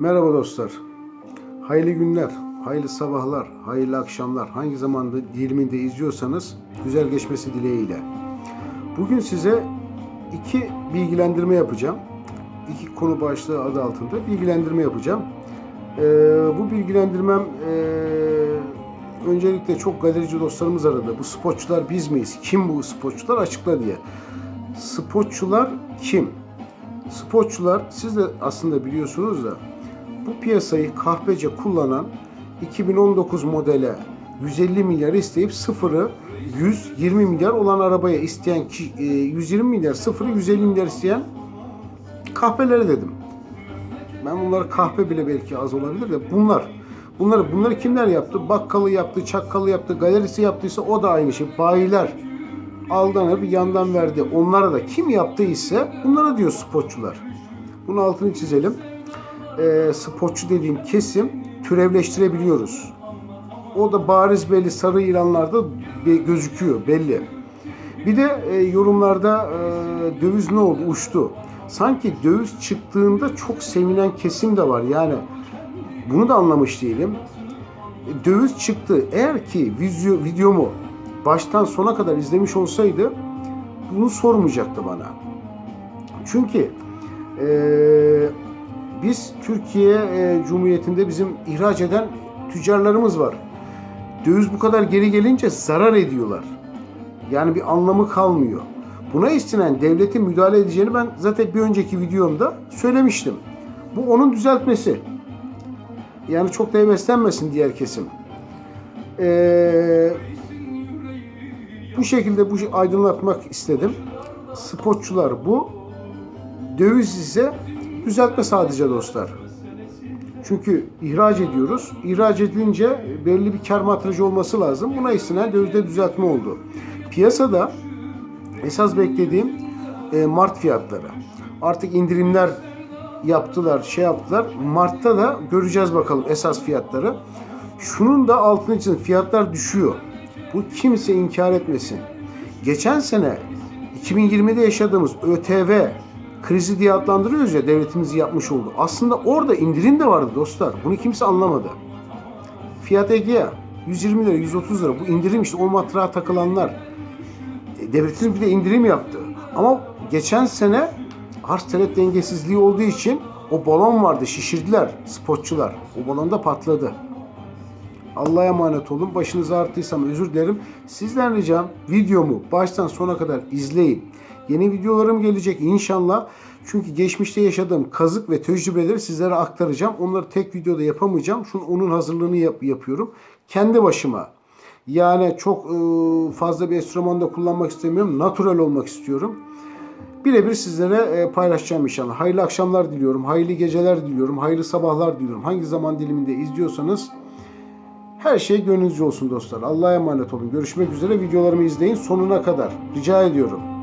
Merhaba dostlar. Hayırlı günler, hayırlı sabahlar, hayırlı akşamlar. Hangi zamanda diliminde izliyorsanız güzel geçmesi dileğiyle. Bugün size iki bilgilendirme yapacağım. İki konu başlığı adı altında bilgilendirme yapacağım. Ee, bu bilgilendirmem ee, öncelikle çok galerici dostlarımız aradı. Bu spotçular biz miyiz? Kim bu spotçular? Açıkla diye. Spotçular kim? Spotçular siz de aslında biliyorsunuz da bu piyasayı kahpece kullanan 2019 modele 150 milyar isteyip sıfırı 120 milyar olan arabaya isteyen ki- e, 120 milyar sıfırı 150 milyar isteyen kahpeleri dedim. Ben bunları kahpe bile belki az olabilir de bunlar. Bunları bunları kimler yaptı? Bakkalı yaptı, çakkalı yaptı, galerisi yaptıysa o da aynı şey. Bayiler aldanıp yandan verdi. Onlara da kim yaptıysa bunlara diyor spotçular. Bunun altını çizelim. Ee, spotçu dediğim kesim türevleştirebiliyoruz. O da bariz belli sarı ilanlarda gözüküyor belli. Bir de e, yorumlarda e, döviz ne oldu? Uçtu. Sanki döviz çıktığında çok sevinen kesim de var. Yani bunu da anlamış değilim. E, Döviz çıktı. Eğer ki video, videomu baştan sona kadar izlemiş olsaydı bunu sormayacaktı bana. Çünkü e, biz Türkiye e, Cumhuriyeti'nde bizim ihraç eden tüccarlarımız var. Döviz bu kadar geri gelince zarar ediyorlar. Yani bir anlamı kalmıyor. Buna istinaden devletin müdahale edeceğini ben zaten bir önceki videomda söylemiştim. Bu onun düzeltmesi. Yani çok da heveslenmesin diğer kesim. Ee, bu şekilde bu aydınlatmak istedim. Spotçular bu. Döviz ise düzeltme sadece dostlar. Çünkü ihraç ediyoruz. İhraç edilince belli bir kar matrajı olması lazım. Buna istinaden dövizde düzeltme oldu. Piyasada esas beklediğim e, Mart fiyatları. Artık indirimler yaptılar, şey yaptılar. Mart'ta da göreceğiz bakalım esas fiyatları. Şunun da altını için fiyatlar düşüyor. Bu kimse inkar etmesin. Geçen sene 2020'de yaşadığımız ÖTV krizi diye adlandırıyoruz ya devletimiz yapmış oldu. Aslında orada indirim de vardı dostlar. Bunu kimse anlamadı. Fiyat Egea 120 lira, 130 lira. Bu indirim işte o matrağa takılanlar. E, Devletimiz bir de indirim yaptı. Ama geçen sene arz talep dengesizliği olduğu için o balon vardı şişirdiler spotçular. O balon da patladı. Allah'a emanet olun. Başınızı ağrıttıysam özür dilerim. Sizden ricam videomu baştan sona kadar izleyin. Yeni videolarım gelecek inşallah. Çünkü geçmişte yaşadığım kazık ve tecrübeleri sizlere aktaracağım. Onları tek videoda yapamayacağım. Şunun onun hazırlığını yap- yapıyorum. Kendi başıma. Yani çok e, fazla bir enstrüman da kullanmak istemiyorum. Natural olmak istiyorum. Birebir sizlere e, paylaşacağım inşallah. Hayırlı akşamlar diliyorum. Hayırlı geceler diliyorum. Hayırlı sabahlar diliyorum. Hangi zaman diliminde izliyorsanız her şey gönlünüzce olsun dostlar. Allah'a emanet olun. Görüşmek üzere. Videolarımı izleyin sonuna kadar. Rica ediyorum.